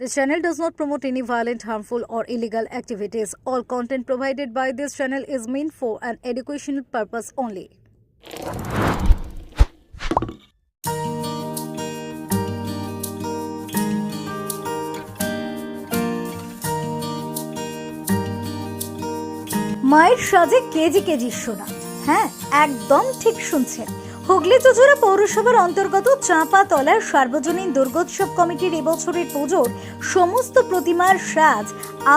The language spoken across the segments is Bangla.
This channel does not promote any violent, harmful, or illegal activities. All content provided by this channel is meant for an educational purpose only. মায়ের সাজে কেজি কেজি সোনা হ্যাঁ একদম ঠিক শুনছেন হুগলি চুচুড়া পৌরসভার অন্তর্গত চাঁপাতলার সার্বজনীন দুর্গোৎসব কমিটির এবছরের পুজোর সমস্ত প্রতিমার সাজ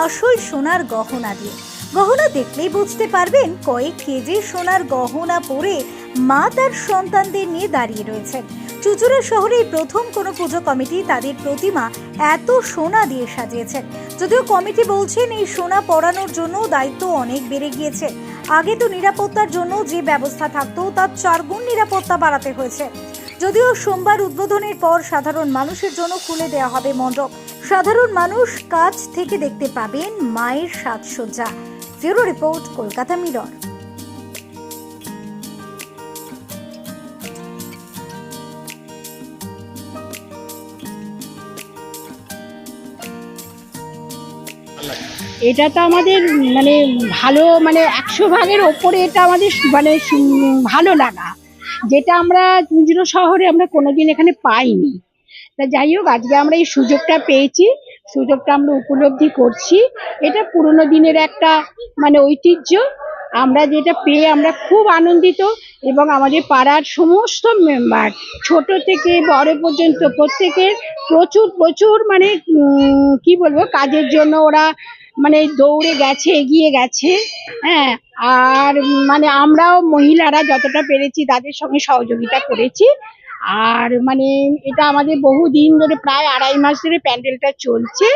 আসল সোনার গহনা দিয়ে। গহনা দেখলেই বুঝতে পারবেন কয়েক কেজি সোনার গহনা পরে মা তার সন্তানদের নিয়ে দাঁড়িয়ে রয়েছেন। চুচুড়া শহরে প্রথম কোনো পুজো কমিটি তাদের প্রতিমা এত সোনা দিয়ে সাজিয়েছেন। যদিও কমিটি বলছেন এই সোনা পরানোর জন্য দায়িত্ব অনেক বেড়ে গিয়েছে। আগে তো নিরাপত্তার জন্য যে ব্যবস্থা থাকতো, তার চারগুণ নিরাপত্তা বাড়াতে হয়েছে। যদিও সোমবার উদ্বোধনের পর সাধারণ মানুষের জন্য খুলে দেওয়া হবে মণ্ডপ। সাধারণ মানুষ কাছ থেকে দেখতে পাবেন মায়ের সাজসজ্জা। ফিউরো রিপোর্ট, কলকাতা মিরর। এটা তো আমাদের মানে ভালো মানে একশো ভাগের ওপরে এটা আমাদের মানে ভালো লাগা। যেটা আমরা চুঁচুড়ো শহরে আমরা কোনোদিন এখানে পাইনি। তা যাই হোক, আজকে আমরা এই সুযোগটা পেয়েছি। সুযোগটা আমরা উপলব্ধি করছি। এটা পুরোনো দিনের একটা মানে ঐতিহ্য। আমরা যেটা পেয়ে আমরা খুব আনন্দিত এবং আমাদের পাড়ার সমস্ত মেম্বার, ছোট থেকে বড় পর্যন্ত প্রত্যেকের প্রচুর প্রচুর মানে কি বলব, কাজের জন্য ওরা মানে দৌড়ে গেছে, এগিয়ে গেছে হ্যাঁ। আর মানে আমরাও মহিলারা যতটা পেরেছি তাদের সঙ্গে সহযোগিতা করেছি। আর মানে এটা আমাদের বহু দিন ধরে, প্রায় আড়াই মাস ধরে প্যান্ডেলটা চলছে।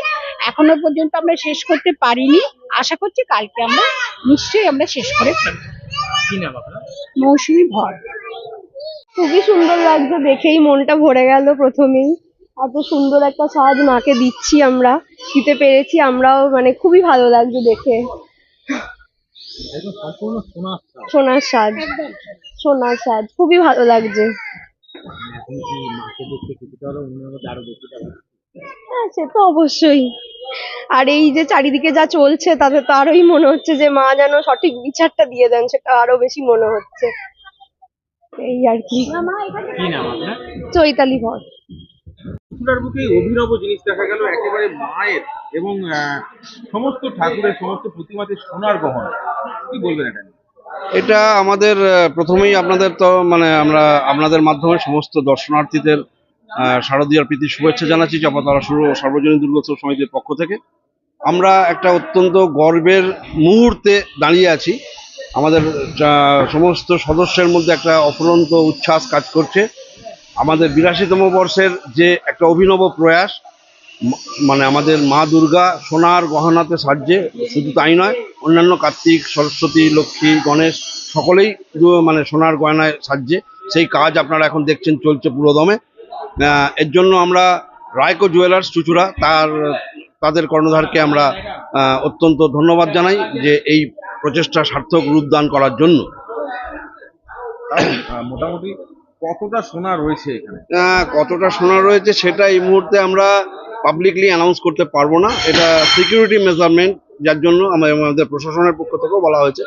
এখনও পর্যন্ত আমরা শেষ করতে পারিনি। আশা করছি কালকে আমরা নিশ্চয়ই আমরা শেষ করে ফেলব। কি নাম আপনার? মৌসুমি ভর। খুবই সুন্দর লাগছে দেখেই মনটা ভরে গেল প্রথমেই। এত সুন্দর একটা সাজ মাকে দিচ্ছি আমরা দিতে পেরেছি আমরাও মানে খুবই ভালো লাগছে দেখে। সোনার সাজ। সোনার সাজ খুবই ভালো লাগছে। হ্যাঁ সে তো অবশ্যই। আর এই যে চারিদিকে যা চলছে তাতে তো আরোই মনে হচ্ছে যে মা যেন সঠিক বিচারটা দিয়ে দেন সেটা আরও বেশি মনে হচ্ছে। এই আর কি। কি নাম আপনার? চৈতালি ভর ঠাকুরের বুকে অভিনব জিনিস দেখা গেল একেবারে মায়ের এবং সমস্ত ঠাকুরের সমস্ত প্রতিমাতে সোনার গহনা। কি বলবেন এটা এটা আমাদের প্রথমেই আপনাদের তো মানে আমরা আপনাদের মাধ্যমে সমস্ত দর্শনার্থীদের শারদীয়ার প্রীতি শুভেচ্ছা জানাচ্ছি চাপাতলা শুরু সর্বজনীন দুর্গোৎসব সমিতির পক্ষ থেকে। আমরা একটা অত্যন্ত গর্বের মুহূর্তে দাঁড়িয়ে আছি। আমাদের সমস্ত সদস্যের মধ্যে একটা অফুরন্ত উচ্ছ্বাস কাজ করছে। আমাদের বিরাশিতম বর্ষের যে একটা অভিনব প্রয়াস মানে আমাদের মা দুর্গা সোনার গহনাতে সাজছে, শুধু তাই নয়, অন্যান্য কার্তিক, সরস্বতী, লক্ষ্মী, গণেশ, সকলেই মানে সোনার গয়নায় সাজছে। সেই কাজ আপনারা এখন দেখছেন চলছে পুরোদমে। এর জন্য আমরা রায়কো জুয়েলার্স চুচুড়া তার তাদের কর্ণধারকে আমরা অত্যন্ত ধন্যবাদ জানাই যে এই প্রচেষ্টা সার্থক রূপদান করার জন্য। মোটামুটি কতটা সোনা রয়েছে এখানে? কতটা সোনা রয়েছে সেটা এই মুহূর্তে আমরা পাবলিকলি অ্যানাউন্স করতে পারব না। এটা সিকিউরিটি মেজারমেন্ট যার জন্য আমা- আমাদের প্রশাসনের পক্ষ থেকেও বলা হয়েছে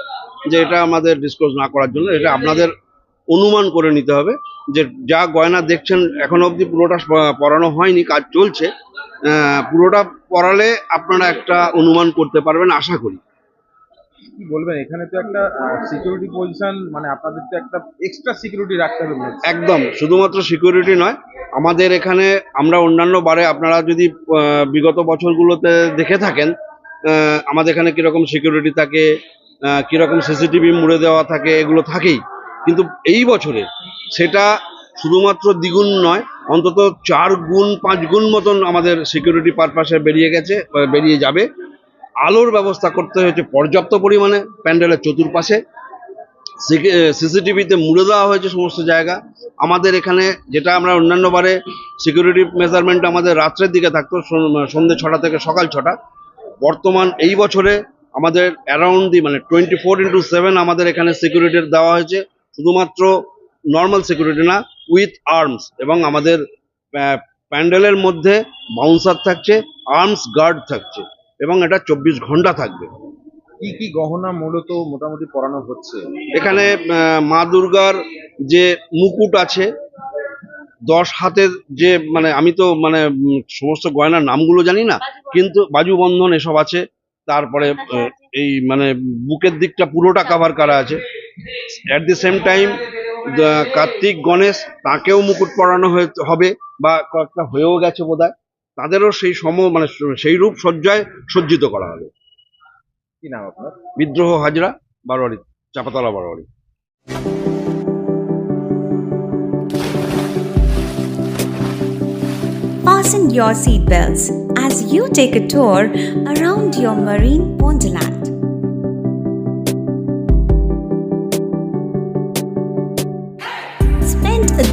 যে এটা আমাদের ডিসক্লোজ না করার জন্য। এটা আপনাদের অনুমান করে নিতে হবে যে যা গয়না দেখছেন এখনও অবধি পুরোটা পরানো হয়নি কাজ চলছে পুরোটা পরালে আপনারা একটা অনুমান করতে পারবেন আশা করি। বলবেন? এখানে তো একটা সিকিউরিটি পজিশন মানে আপনাদের তো একটা এক্সট্রা সিকিউরিটি রাখতে হবে একদম শুধুমাত্র সিকিউরিটি নয় আমাদের এখানে আমরা অন্যান্য বারে আপনারা যদি বিগত বছরগুলোতে দেখে থাকেন আমাদের এখানে কীরকম সিকিউরিটি থাকে কীরকম সিসিটিভি মুড়ে দেওয়া থাকে এগুলো থাকেই। কিন্তু এই বছরে সেটা শুধুমাত্র দ্বিগুণ নয়, অন্তত চার গুণ, পাঁচ গুণ মতন আমাদের সিকিউরিটি পারপাসে বেরিয়ে গেছে বেরিয়ে যাবে। আলোর ব্যবস্থা করতে হয়েছে পর্যাপ্ত পরিমাণে প্যান্ডেলের চতুর্পাশে। সিসিটিভিতে মুড়ে দেওয়া হয়েছে সমস্ত জায়গা। আমাদের এখানে যেটা আমরা অন্যান্য বারে সিকিউরিটি মেজারমেন্ট আমাদের রাত্রের দিকে থাকতো, সন- সন্ধ্যে ছটা থেকে সকাল ছটা। বর্তমান এই বছরে আমাদের অ্যারাউন্ড দি মানে টোয়েন্টি ফোর ইন্টু সেভেন আমাদের এখানে সিকিউরিটির দেওয়া হয়েছে। শুধুমাত্র নর্মাল সিকিউরিটি না উইথ আর্মস এবং আমাদের প্যান্ডেলের মধ্যে বাউন্সার থাকছে আর্মস গার্ড থাকছে এবং এটা চব্বিশ ঘণ্টা থাকবে। কি কি গহনা মূলত মোটামুটি পরানো হচ্ছে? এখানে মা দুর্গার যে মুকুট আছে দশ হাতের যে মানে আমি তো মানে সমস্ত গয়নার নামগুলো জানি না কিন্তু বাজু বন্ধন এসব আছে তারপরে এই মানে বুকের দিকটা পুরোটা কাভার করা আছে। At the same time Kartik Ganesh তাকেও মুকুট পরানো হয়ে হবে বা কয়েকটা হয়েও গেছে বোধহয়। তাদেরও সেই সম মানে সেই রূপ সজ্জায় সজ্জিত করা হবে। কি নাম আপনার? বিদ্রোহ Hazra বারোয়ারি Chapatala বারোয়ারি। Fasten your seatbelts as you take a tour around your marine wonderland.